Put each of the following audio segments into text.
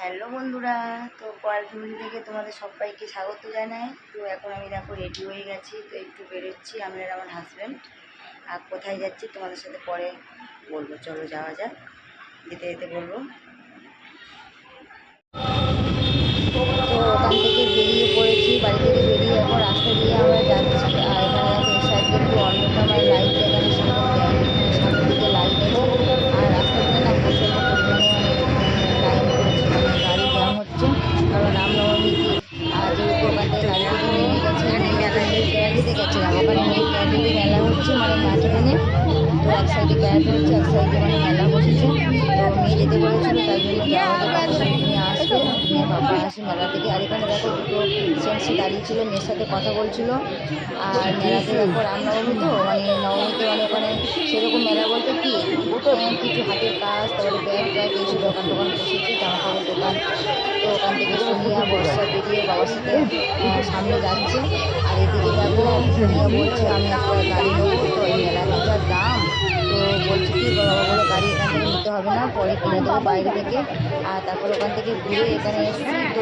Hello বন্ধুরা, তো কয়েক মিনিট থেকে তোমাদের সবাইকে স্বাগত জানাই। তো এখন আমি দেখো রেডি হয়ে গেছি, তো একটু বেরোচ্ছি আমি আর আমার হাজব্যান্ড আর কোথায় যাচ্ছি তোমাদের সাথে পরে বলব, চলো যাওয়া যাক, যেতে যেতে বলব তো ওখান থেকে বেরিয়ে পড়েছি বাড়ি থেকে বেরিয়ে এখন রাস্তা দিয়ে আমরা যাচ্ছি আর এখানে দেখো এই সাইডে একটু অন্ধকার মানে লাইট এখানে সামনে দেয় সামনের দিকে লাইট আছে আর রাস্তা দিয়ে না প্রচণ্ড পরিমাণে মানে লাইন পড়েছে মানে গাড়ি জ্যাম হচ্ছে কারণ রামনবমীতে আর যেহেতু ওখান থেকে গাড়ি থেকে নেমে গেছে আমি মেলা নিয়ে ক্যারাটিতে গেছিলাম ওখানে নিয়ে ক্যারাটিতে মেলা হচ্ছে মানে মাঝখানে তো এক সাইডে ক্যারাটে হচ্ছে এক সাইডে মানে মেলা বসেছে। তো মেয়ে যেতে বলেছিল তাই জন্য নিয়ে আসবে। মেয়ে বাবা মেলা থেকে। আর এখানে দেখো দুটো সেন্সি দাঁড়িয়ে ছিল, মেয়ের সাথে কথা বলছিল। আর মেলাতে দেখো রামনবমী তো মানে নবমীতে মানে ওখানে সেরকম মেলা বলতে কি? কিছু হাতের কাজ, তারপরে ব্যাগ ব্যাগ এইসব দোকান টোকান বসেছে জামা কাপড় দোকান। তো ওখান থেকে সোনিয়া বর্ষা বেরিয়ে বাবার সাথে সামনে যাচ্ছে। আর এদিকে দেখো সোনিয়া বলছে, আমি একটা গাড়ি নেব। তো এই মেলাতে হবে না পরে কিনে দেবো বাইরে থেকে। আর তারপর ওখান থেকে ঘুরে এখানে এসেছি তো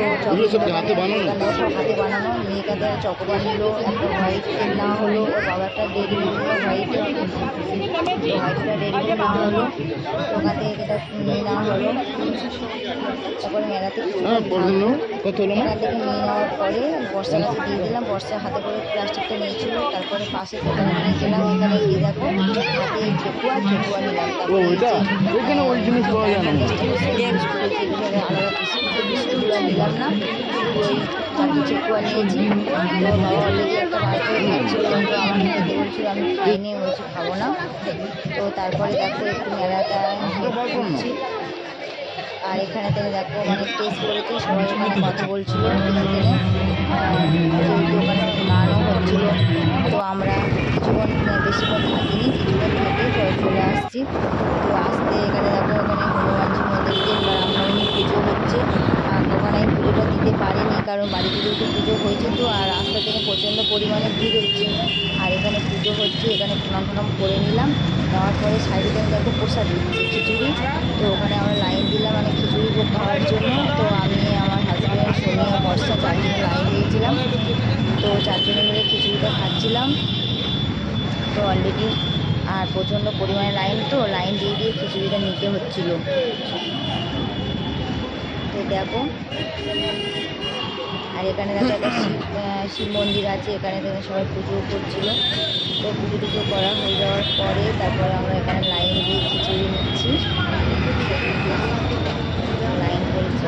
হাতে বানানো? সব হাতে বানানো। মেয়ে এখান থেকে চকোবার নিল একটা হোয়াইট নেওয়া হলো ওর বাবা একটা ডেরি মিল্ক হোয়াইট হোয়াইটটা মিল্ক নেওয়া হলো। ওখান থেকে এটা নিয়ে নেওয়া হলো। তারপরে হ্যাঁ কত হলো না? থেকে নিয়ে নেওয়ার পরে বর্ষার কাছে দিয়ে দিলাম। বর্ষা হাতে করে প্লাস্টিকটা নিয়েছিল। তারপরে পাশে দোকানে নিয়ে গেলাম এখানে গিয়ে দেখো হাতে ঠেকুয়া ঠেকুয়া নিলাম। ওইটা ওই জিনিস পাওয়া যায় না। আমি বলছি খাব না তো তারপরে দেখো একটু মেলাটা আর এখানে থেকে দেখো মানে টেস্ট করেছি, সবাই ওখানে কথা বলছিল এখানে ওখানে গানও হচ্ছিল তো আমরা কিছুক্ষণ বেশিক্ষণ থাকিনি কিছুক্ষণ থেকে চলে আসছি। তো আসতে এখানে দেখো ওখানে হনুমানজি মন্দিরে রামনবমী পুজো হচ্ছে। আর ওখানে পুজোটা দিতে পারিনি, কারণ বাড়িতে যেহেতু পুজো হয়েছে তো, আর রাস্তা থেকে প্রচণ্ড পরিমাণে ভিড় হচ্ছে। আর এখানে পুজো হচ্ছে, এখানে প্রণাম প্রণাম করে নিলাম। নেওয়ার পরে সাইডে দেখো প্রসাদ দিচ্ছে খিচুড়ি। তো ওখানে আমরা লাইন দিলাম মানে খিচুড়ি খাওয়ার জন্য। তো আমি, আমার হাজব্যান্ড সোনিয়া বর্ষা চারজনে লাইন দিয়েছিলাম। তো চারজনে মিলে খিচুড়িটা খাচ্ছিলাম। তো অলরেডি আর প্রচণ্ড পরিমাণে লাইন তো লাইন দিয়ে দিয়ে খিচুড়িটা নিতে হচ্ছিল। তো দেখো, আর এখানে দেখো একটা শিব মন্দির আছে, এখানে দেখো সবাই পুজো করছিল। তো পুজো টুজো করা হয়ে যাওয়ার পরে তারপরে আমরা এখানে লাইন দিয়ে খিচুড়ি নিচ্ছি। লাইন করেছি।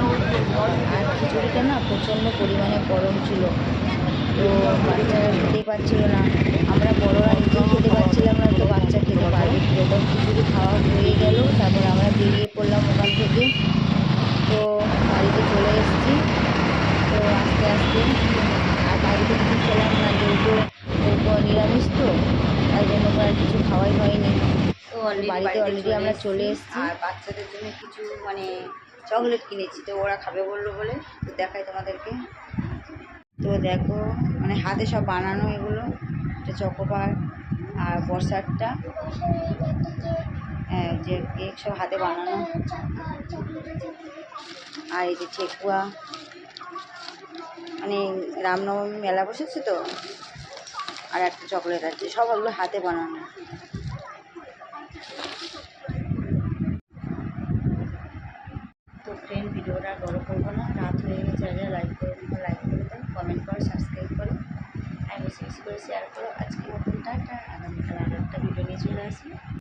আর খিচুড়িটা না প্রচণ্ড পরিমাণে গরম ছিল। তো বাচ্চারা খেতেই পারছিল না। আমরা বড়রা নিজেই খেতে পারছিলাম না তো বাচ্চা খেতে পারবে কি করে? তো খিচুড়ি খাওয়া হয়ে গেল তারপর আমরা বেরিয়ে পড়লাম ওখান থেকে তো বাড়িতে চলে এসেছি তো আস্তে আর বাড়িতে কিছু খেলাম না যেহেতু নিরামিষ তো তাই জন্য আর কিছু খাওয়াই হয়নি। তো বাড়িতে অলরেডি আমরা চলে এসেছি। আর বাচ্চাদের জন্য কিছু মানে চকলেট কিনেছি তো ওরা খাবে বলল বলে তো দেখাই তোমাদেরকে। তো দেখো মানে হাতে সব বানানো এগুলো একটা চকোবার আর বর্ষারটা হ্যাঁ যে কেক সব হাতে বানানো। আর এই যে ঠেকুয়া মানে রামনবমী মেলা বসেছে তো, আর একটা চকলেট আছে, সব ওগুলো হাতে বানানো। তো ফ্রেন্ড ভিডিওটা বড় করব না, রাত হয়ে গেছে, আগে লাইক করে লাইক করে দাও কমেন্ট করো সাবস্ক্রাইব করো। আর বেশি করে শেয়ার করো আজকে মতন, টাটা। আগামীকাল আর একটা ভিডিও নিয়ে চলে আসি।